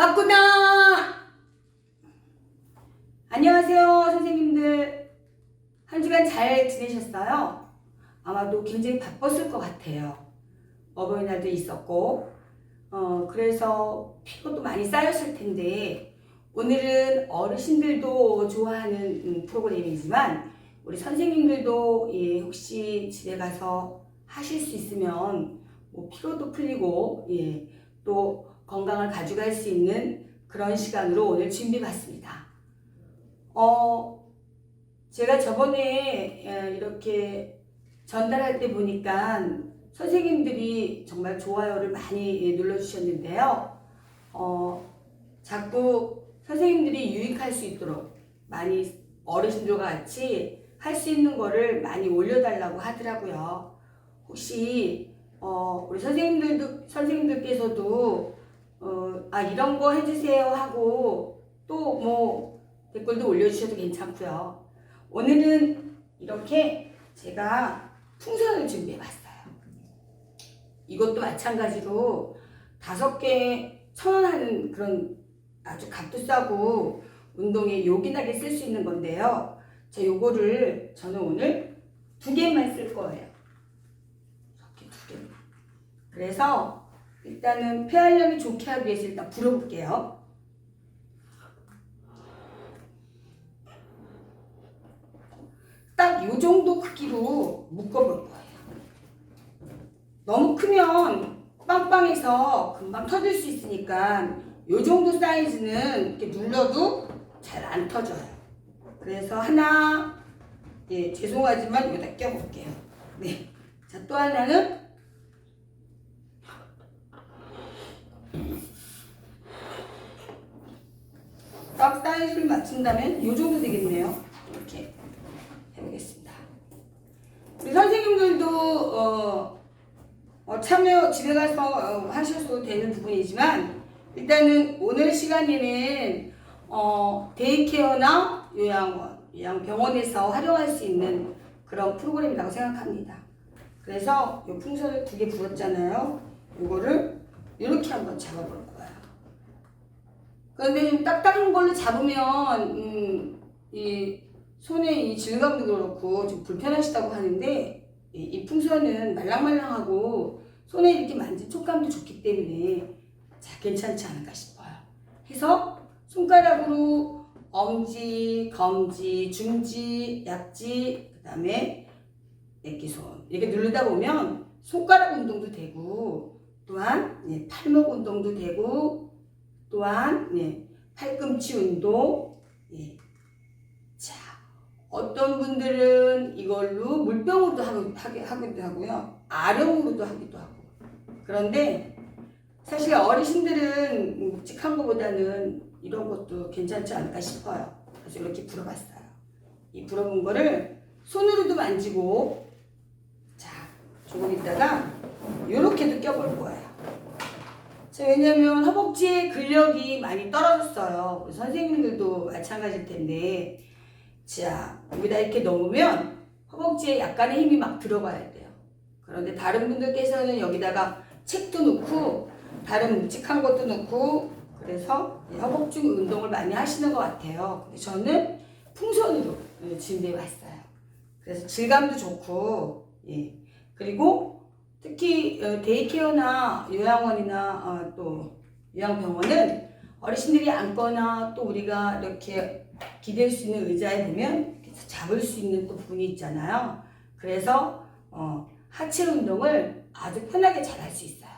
왔구나! 안녕하세요, 선생님들. 한 주간 잘 지내셨어요? 아마도 굉장히 바빴을 것 같아요. 어버이날도 있었고, 어, 그래서 피로도 많이 쌓였을 텐데, 오늘은 어르신들도 좋아하는 음, 프로그램이지만, 우리 선생님들도 예, 혹시 집에 가서 하실 수 있으면, 뭐 피로도 풀리고, 예, 또 건강을 가져갈 수 있는 그런 시간으로 오늘 준비해봤습니다. 어, 제가 저번에 에, 이렇게 전달할 때 보니까 선생님들이 정말 좋아요를 많이 예, 눌러주셨는데요. 어, 자꾸 선생님들이 유익할 수 있도록 많이 어르신들과 같이 할 수 있는 거를 많이 올려달라고 하더라고요. 혹시 어, 우리 선생님들도 선생님들께서도 어, 아 이런 거 해주세요 하고 또 뭐 댓글도 올려주셔도 괜찮고요. 오늘은 이렇게 제가 풍선을 준비해봤어요. 이것도 마찬가지로 다섯 개 천원 하는 그런 아주 값도 싸고 운동에 요긴하게 쓸 수 있는 건데요. 자, 요거를 저는 오늘 두 개만 쓸 거예요. 이렇게 두 개만. 그래서 일단은 폐활량이 좋게 하기 위해서 일단 불어볼게요. 딱 요 정도 크기로 묶어볼 거예요. 너무 크면 빵빵해서 금방 터질 수 있으니까 요 정도 사이즈는 이렇게 눌러도 잘 안 터져요. 그래서 하나, 예, 죄송하지만 여기다 껴볼게요. 네. 자, 또 하나는 딱 사이즈를 맞춘다면 이 정도 되겠네요. 이렇게 해보겠습니다. 우리 선생님들도 어, 어, 참여 집에 가서 어, 하셔도 되는 부분이지만 일단은 오늘 시간에는 어, 데이케어나 요양원, 요양병원에서 활용할 수 있는 그런 프로그램이라고 생각합니다. 그래서 이 풍선을 두개 불었잖아요. 이거를 이렇게 한번 잡아볼 거예요. 그런데 좀 딱딱한 걸로 잡으면 음, 이 손에 이 질감도 그렇고 좀 불편하시다고 하는데 이, 이 풍선은 말랑말랑하고 손에 이렇게 만진 촉감도 좋기 때문에 자 괜찮지 않을까 싶어요. 해서 손가락으로 엄지, 검지, 중지, 약지, 그 다음에 애기손 이렇게 누르다 보면 손가락 운동도 되고 또한 예, 팔목 운동도 되고 또한 예, 팔꿈치 운동 예. 자 어떤 분들은 이걸로 물병으로도 하고, 하기, 하기도 하고요. 아령으로도 하기도 하고. 그런데 사실 어르신들은 묵직한 것보다는 이런 것도 괜찮지 않을까 싶어요. 그래서 이렇게 불어봤어요. 이 불어본 거를 손으로도 만지고 자 조금 있다가 이렇게도 껴볼 거예요. 자, 왜냐면 허벅지에 근력이 많이 떨어졌어요. 선생님들도 마찬가지일 텐데. 자, 여기다 이렇게 넣으면 허벅지에 약간의 힘이 막 들어가야 돼요. 그런데 다른 분들께서는 여기다가 책도 넣고, 다른 묵직한 것도 넣고, 그래서 이 허벅지 운동을 많이 하시는 것 같아요. 근데 저는 풍선으로 준비해 왔어요. 그래서 질감도 좋고, 예. 그리고 특히 어, 데이케어나 요양원이나 어, 또 요양병원은 어르신들이 앉거나 또 우리가 이렇게 기댈 수 있는 의자에 보면 잡을 수 있는 또 부분이 있잖아요. 그래서 어, 하체 운동을 아주 편하게 잘 할 수 있어요.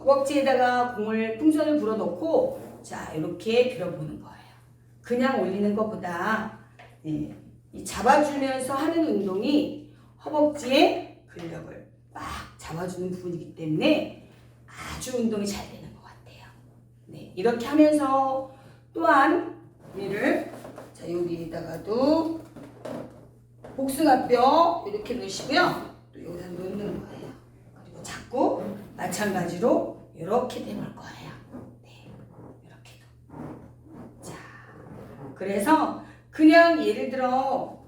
허벅지에다가 공을 풍선을 불어넣고 자 이렇게 들어보는 거예요. 그냥 올리는 것보다 예, 이 잡아주면서 하는 운동이 허벅지의 근력을 막 잡아주는 부분이기 때문에 아주 운동이 잘 되는 것 같아요. 네, 이렇게 하면서 또한 얘를 자 여기다가도 복숭아뼈 이렇게 넣으시고요. 또 여기다 넣는 거예요. 그리고 자꾸 마찬가지로 이렇게 대볼 거예요. 네, 이렇게도. 자, 그래서 그냥 예를 들어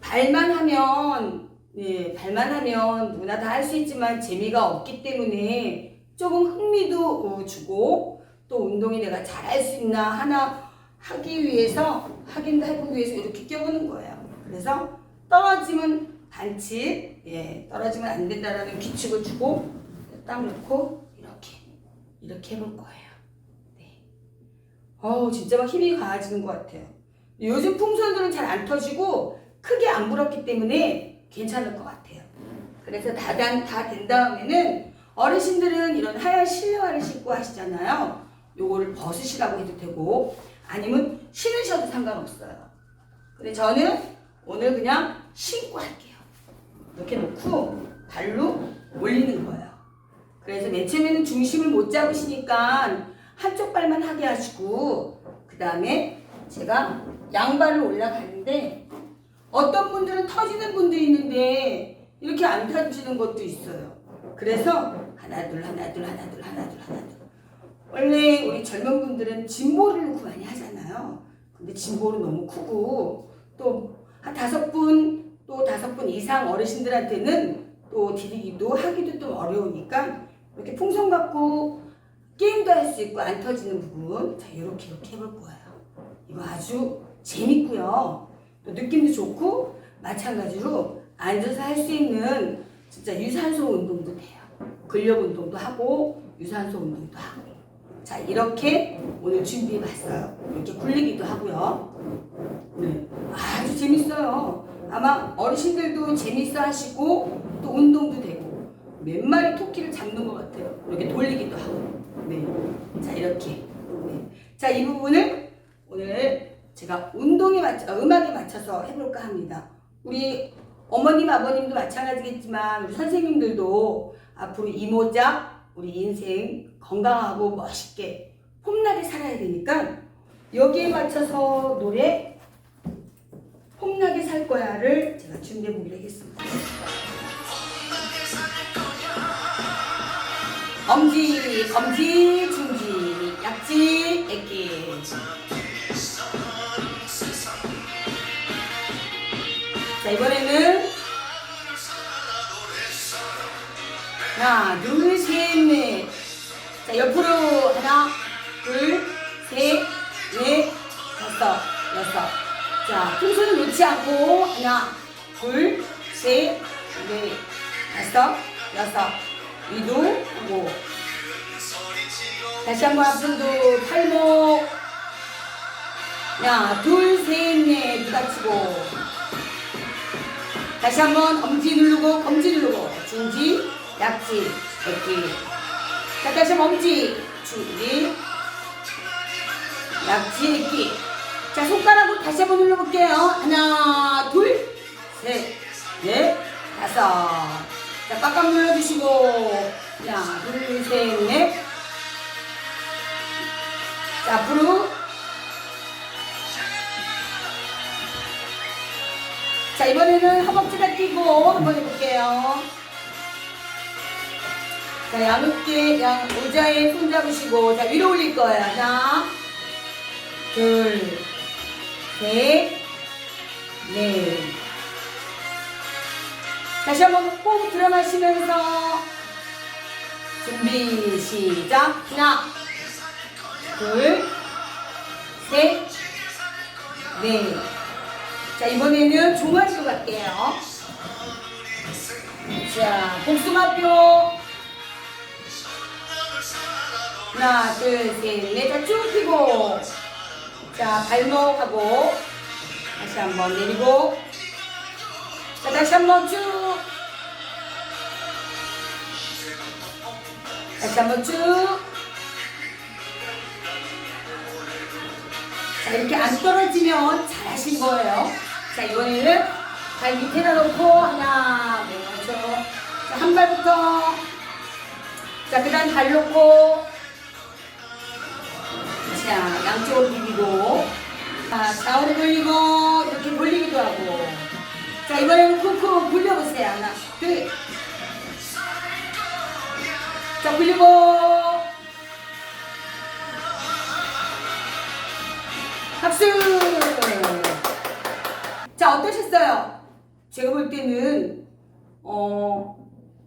발만 하면 네, 발만 하면 누구나 다 할 수 있지만 재미가 없기 때문에 조금 흥미도 어, 주고 또 운동이 내가 잘 할 수 있나 하나 하기 위해서 확인도 해보기 위해서 이렇게 껴보는 거예요. 그래서 떨어지면 반칙, 예, 떨어지면 안 된다라는 규칙을 주고 딱 놓고 이렇게 이렇게 해볼 거예요. 네. 어우 진짜 막 힘이 가해지는 것 같아요. 요즘 풍선들은 잘 안 터지고 크게 안 불었기 때문에 괜찮을 것 같아요. 그래서 다단 다 된 다음에는 어르신들은 이런 하얀 실내화를 신고 하시잖아요. 요거를 벗으시라고 해도 되고 아니면 신으셔도 상관없어요. 근데 저는 오늘 그냥 신고 할게요. 이렇게 놓고 발로 올리는 거예요. 그래서 맨 처음에는 중심을 못 잡으시니까 한쪽 발만 하게 하시고 그 다음에 제가 양발로 올라가는데 어떤 분들은 터지는 분들이 있는데 이렇게 안 터지는 것도 있어요. 그래서 하나 둘 하나 둘 하나 둘 하나 둘 하나 둘 원래 우리 젊은 분들은 진보를 놓고 많이 하잖아요. 근데 진보는 너무 크고 또 한 다섯 분, 또 다섯 분 이상 어르신들한테는 또 드리기도 하기도 좀 어려우니까 이렇게 풍선 갖고 게임도 할 수 있고 안 터지는 부분 자 이렇게 이렇게 해볼 거예요. 이거 아주 재밌고요. 또 느낌도 좋고 마찬가지로 앉아서 할 수 있는 진짜 유산소 운동도 돼요. 근력 운동도 하고 유산소 운동도 하고 자 이렇게 오늘 준비해봤어요. 이렇게 굴리기도 하고요. 네, 아주 재밌어요. 아마 어르신들도 재밌어 하시고 또 운동도 되고 몇 마리 토끼를 잡는 것 같아요. 이렇게 돌리기도 하고. 네, 자 이렇게. 네. 자이 부분을 제가 운동에 맞춰 어, 음악에 맞춰서 해볼까 합니다. 우리 어머님 아버님도 마찬가지겠지만 우리 선생님들도 앞으로 이모작 우리 인생 건강하고 멋있게 폼나게 살아야 되니까 여기에 맞춰서 노래 폼나게 살 거야를 제가 준비해 보기로 하겠습니다. 엄지, 중지, 하나, 둘, 셋, 넷. 자, 옆으로 하나, 둘, 셋, 넷, 다섯, 여섯. 자, 풍선을 놓지 않고 하나, 둘, 셋, 넷, 다섯, 여섯. 위도 하고. 다시 한번 앞손도 팔목. 하나, 둘, 셋, 넷, 부닥치고. 다시 한번 엄지 누르고, 검지 누르고. 중지, 약지, 백기. 자, 다시 한번 엄지, 중지, 약지, 백기. 자, 손가락으로 다시 한번 눌러볼게요. 하나, 둘, 셋, 넷, 다섯. 자, 빡빡 눌러주시고. 하나, 둘, 셋, 넷. 자, 앞으로. 자, 이번에는 허벅지가 끼고 한번 해볼게요. 자, 양으께, 양, 의자에 손 잡으시고. 자, 위로 올릴 거예요. 하나, 둘, 셋, 넷. 다시 한번 호흡 들어 마시면서 준비 시작 하나 둘 셋 넷 자 이번에는 종아리로 갈게요 자 복숭아뼈 하나 둘 셋 넷 자 쭉 펴고 자 발목하고 다시 한번 내리고 자 다시 한번 쭉 다시 한번 쭉. 자, 이렇게 안 떨어지면 잘하신 거예요. 자, 이번에는 발 밑에다 놓고, 하나, 네, 그렇죠. 자, 한 발부터. 자, 그 다음 발 놓고. 자, 양쪽으로 비비고. 자, 좌우로 돌리고, 이렇게 돌리기도 하고. 자, 이번에는 쿡쿡 굴려보세요. 하나, 둘. 자, 굴리고. 박수! 자, 어떠셨어요? 제가 볼 때는, 어,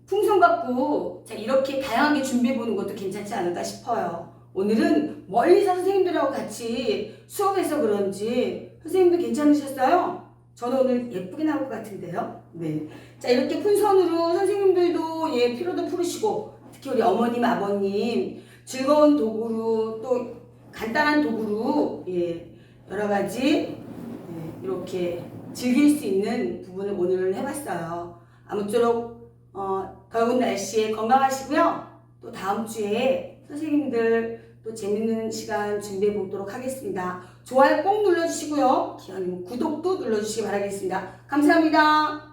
풍선 갖고, 자, 이렇게 다양하게 준비해 보는 것도 괜찮지 않을까 싶어요. 오늘은 멀리서 선생님들하고 같이 수업해서 그런지 선생님들 괜찮으셨어요? 저는 오늘 예쁘게 나올 것 같은데요. 네. 자, 이렇게 푼손으로 선생님들도 예, 피로도 풀으시고, 특히 우리 어머님, 아버님, 즐거운 도구로 또 간단한 도구로 예, 여러 가지 예, 이렇게 즐길 수 있는 부분을 오늘 해봤어요. 아무쪼록 어, 더운 날씨에 건강하시고요. 또 다음 주에 선생님들 또 재밌는 시간 준비해 보도록 하겠습니다. 좋아요 꼭 눌러주시고요. 기왕이면 구독도 눌러주시기 바라겠습니다. 감사합니다.